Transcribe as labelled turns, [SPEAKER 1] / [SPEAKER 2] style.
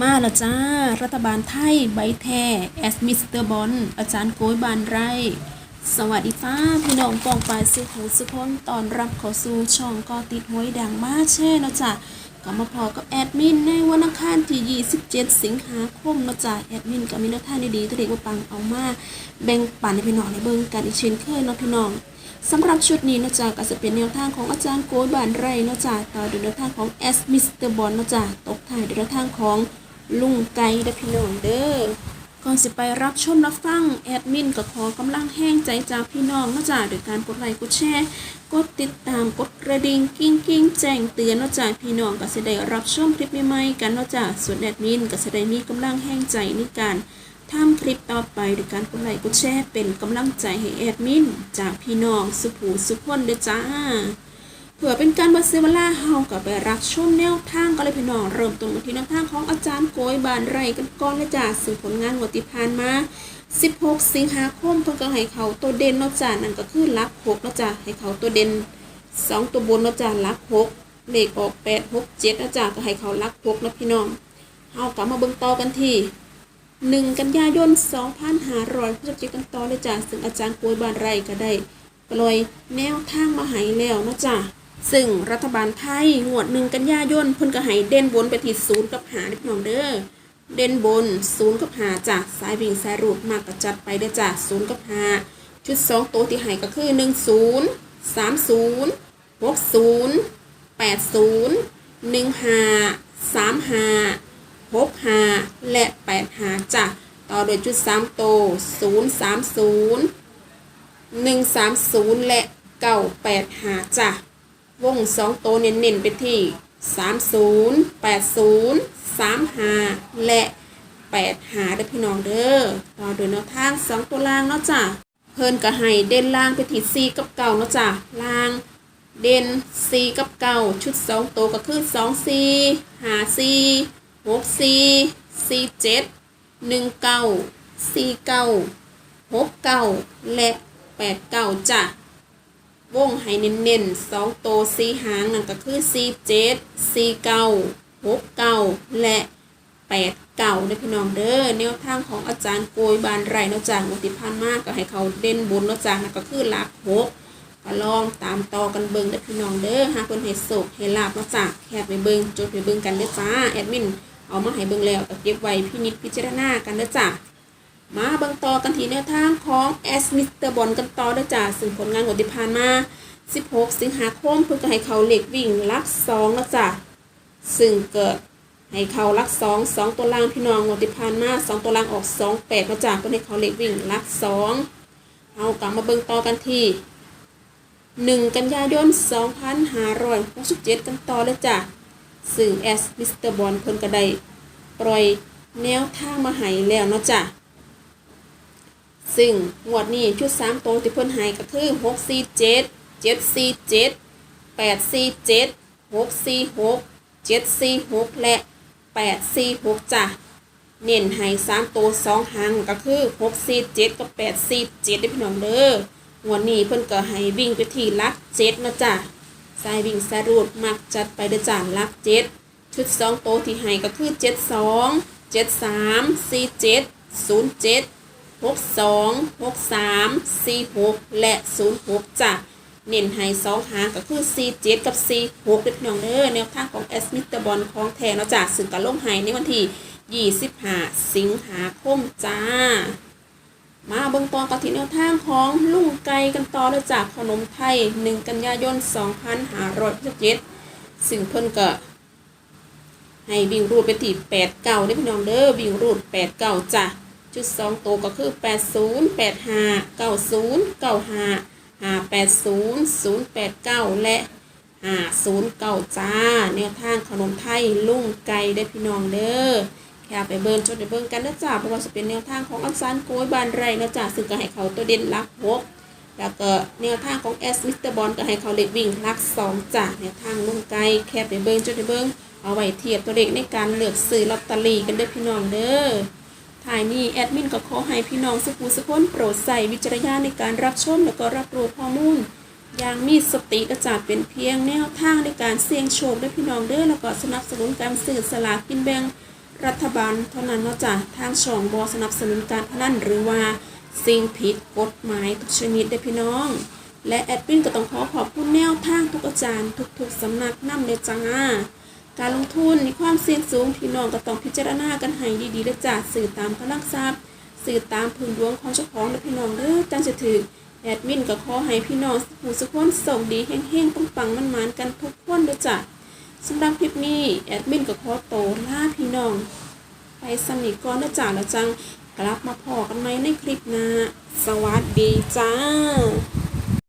[SPEAKER 1] มาแล้วจ้า รัฐบาลไทยใบแท้แอสมิสเตอร์บอลอาจารย์โกยบานไร สวัสดีฟ้าพี่น้องกองปลายสุขหูสุขคนตอนรับข้าสู่ช่องก็ติดหวยดังมาแช่เนาะจ้ะก็มาพอกับแอดมินในวันอังคารที่ 27 สิงหาคมเนาะจ้ะแอดมินก็มีแนวทางดีๆตัวเด็กว่าปังเอามาแบ่งปันให้พี่น้องในเบิ่งกันอีกเช่นเคยเนาะพี่น้องสำหรับชุดนี้นะจ๊ะก็จะเป็นแนวทางของอาจารย์โกยบานไรนะจ๊ะต่อด้วยแนวทางของแอสมิสเตอร์บอลนะจ๊ะตกท้ายด้วยแนวทางของ ลุงไก่ดพี่น้องเด้อก่อนสิไปรับชมรับฟังแอดมินก็ขอกำลังแห้งใจจากพี่น้องนะจ๊ะโดยการกดไลค์กดแชร์กดติดตามกดกระดิ่งกิ้งกิ้งแจ้งเตือนนะจ๊ะพี่น้องก็จะได้รับชมคลิปใหม่ๆกันนะจ๊ะส่วนแอดมินก็จะได้มีกำลังแห้งใจในการทำคลิปต่อไปโดยการกดไลค์กดแชร์เป็นกำลังใจให้แอดมินจากพี่น้องสุผูสุขคนเด้อจ้า เพื่อเป็นการบัเซเวลาเฮากับไปรับชมแนวทางก็เลยพี่น้องเริ่มต้นกันที่แนวทางของอาจารย์โกยบานไรกันก่อนเลยจ้าซึ่งผลงานงวดที่ผ่านมา 16 สิงหาคมเพิ่นก็ให้เขาตัวเด่นเนาะจ้านั่นก็คือลักหกเนาะจ้าให้เขาตัวเด่นสองตัวบนเนาะจ้าลักหกเลขออกแปดหกเจ็ดนาะจ้าก็ให้เขาลักหกนะพี่น้องเฮากลับมาเบิ่งต่อกันที่หนึ่งกันยายน 2500พฤศจิกายนต่อเลยจ้ะซึ่งอาจารย์โกยบานไรก็ได้ปล่อยแนวทางมาให้แล้วเนาะจ้ะ ซึ่งรัฐบาลไทยงวดหนึ่งกันยายนเพิ่นก็ให้เด่นบนไปที่ศูนย์กับหาเด็กน้องเด้อเด่นบนศูนย์กับหาจ้ะสายวิ่งสายรูดมากก็จัดไปเด้อจ้ะศูนย์กับหาชุดสองตัวที่ให้ก็คือหนึ่งศูนย์สามศูนย์หกศูนย์แปดศูนย์หนึ่งหาสามหาหกหาและแปดหาจ้ะต่อโดยจุดสามโตศูนย์สามศูนย์หนึ่งสามศูนย์และเก้าแปดหาจ้ะ วงสองโตเน้นๆไปที่สามศูนย์แปดศูนย์สามหาและแปดหาเด้อพี่น้องเด้อต่อโดยแนวทางสองตัวล่างเนาะจ้ะเพิ่นก็ให้เด่นล่างไปที่สี่กับเก้าเนาะจ้ะล่างเด่นสี่กับเก้าชุดสองตัวก็คือสองสี่หาสี่หกสี่สี่เจ็ดหนึ่งเก้าซีเก้าหกเก้าและแปดเก้าจ้ะ วงให้เน้นๆสองโตสี่หางนั่นก็คือสี่เจ็ดสี่เก้าหกเก้าและแปดเก้าเด้พี่น้องเด้อแนวทางของอาจารย์โกยบานไรเนาะจ้ะงวดที่ผ่านมากก็ให้เขาเด่นบนเนาะจ้ะนั่นก็คือหลักหกก็ลองตามต่อกันเบิงเด้อพี่น้องเด้อหาเพิ่นให้โศกให้ลาบมาจากแคบไปเบิงจดไปเบิงกันเด้อจ้าแอดมินเอามาให้เบิงแล้วก็เก็บไว้พินิจพิจารณากันเด้อจ้า มาเบิ่งต่อกันทีแนวทางของแอสมิสเตอร์บอลกันต่อเด้อจ้าซึ่งผลงานของที่ผ่านมา 16 สิงหาคมเพิ่นก็ให้เขาเหล็กวิ่งลัก2แล้วจ้าซึ่งเกิดให้เขาลักสองสองตัวล่างพี่น้องงวดที่ผ่านมาสองตัวล่างออกสองแปดแล้วจ้าเพิ่นให้เขาเหล็กวิ่งลักสองเอากลับมาเบิ่งต่อกันที่หนึ่งกันยายน 2567 กันต่อเลยจ้ะซึ่งแอสมิสเตอร์บอลเพิ่นก็ได้ปล่อยแนวทางมาให้แล้วเนาะจ้ะ ซึ่งงวดนี้ชุด3ตัวที่เพิ่นให้ก็คือ647 747 847 646 746แปดสี่เจ็ดหกสี่หกเจ็ดสี่หกและ846จ้ะเน้นให้3ตัว2หางก็คือ647กับ847ได้อพี่น้องเด้องวันนี้เพิ่นก็ให้วิ่งไปที่ลักเจ็ดนะจ๊ะสายวิ่งสายรูดมักจัดไปเด้อจ้าลักเจ็ดชุดสองโตวที่ให้ก็คือเจ็ดสองเจ็ดสามสี่เจ็ดศูนย์เจ็ด หกสองหกสามสี่หกและศูนย์หกจ้ะเน้นให้สองหางก็คือสี่เจ็ดกับสี่หกเด็กน้องเด้อแนวทางของแอสมิตบอลของแทนเนาะจ้ะซึ่งก็ลงให้ในวันที่ยี่สิบห้าสิงหาคมจ้า มาเบิ่งตอนกระถิแนวทางของลุงไก่กันต่อเลยจากขนมไทย 1 กันยายน 2567ซึ่งเพิ่นก็ให้วิ่งรูดไปที่8เก่าได้อพี่น้องเด้อวิ่งรูด8เก่าจ้ะ ชุด2ตัวก็คือ80 85 90 95 580 089และ509จ้าแนวทางขนมไทยลุ่งไก่ได้พี่น้องเด้อแค่ไปเบิ่งชดไปเบิ่งกันนะจ๊ะเพราะว่าจะเป็นแนวทางของอักษรโกยบานไรนะจ๊ะซึ่งก็ให้เขาตัวเด่นลักหกแล้วก็แนวทางของแอสมิสเตอร์บอลก็ให้เขาเล็กวิ่งลักสองจ้ะแนวทางลุ่มไกลแค่ไปเบิ่งชดไปเบิ่งเอาไว้เทียบตัวเลขในการเลือกซื้อลอตเตอรี่กันเด้อพี่น้องเด้อ ถ่ายนี้แอดมินก็ขอให้พี่น้องสุขุสุขคนโปรดใส่วิจารณญาณในการรับชมแล้วก็รับรู้ข้อมูลอย่างมีสติกระจาดเป็นเพียงแนวทางในการเสี่ยงโชคด้วยพี่น้องเด้อแล้วก็สนับสนุนการซื้อสลากกินแบ่งรัฐบาลเท่านั้นนาะจ้ะทางช่องบอสนับสนุนการพนันหรือว่าสิ่งผิดกฎหมายทุกชนิดเด้พี่น้อง และแอดมินก็ต้องขอขอบคุณแนวทางทุกอาจารย์ทุกๆสำนักนำเลยจ้า การลงทุนมีความเสี่ยงสูงพี่น้องก็ต้องพิจารณากันให้ดีๆเลยจ้ะสื่อตามกำลังทรัพย์สื่อตามพื้นดวงของเจ้าของและพี่น้องเด้อจังจะถือแอดมินก็ขอให้พี่น้องผู้สุขคนส่งดีเฮงๆปังๆมันๆกันทุกคนด้อจ้ะสำหรับคลิปนี้แอดมินก็ขอโตวลาพี่น้อง ไปสนิทก่อนเด้อจ้ะแล้วจังกลับมาพอกันไหมในคลิปหน้าสวัสดีจ้า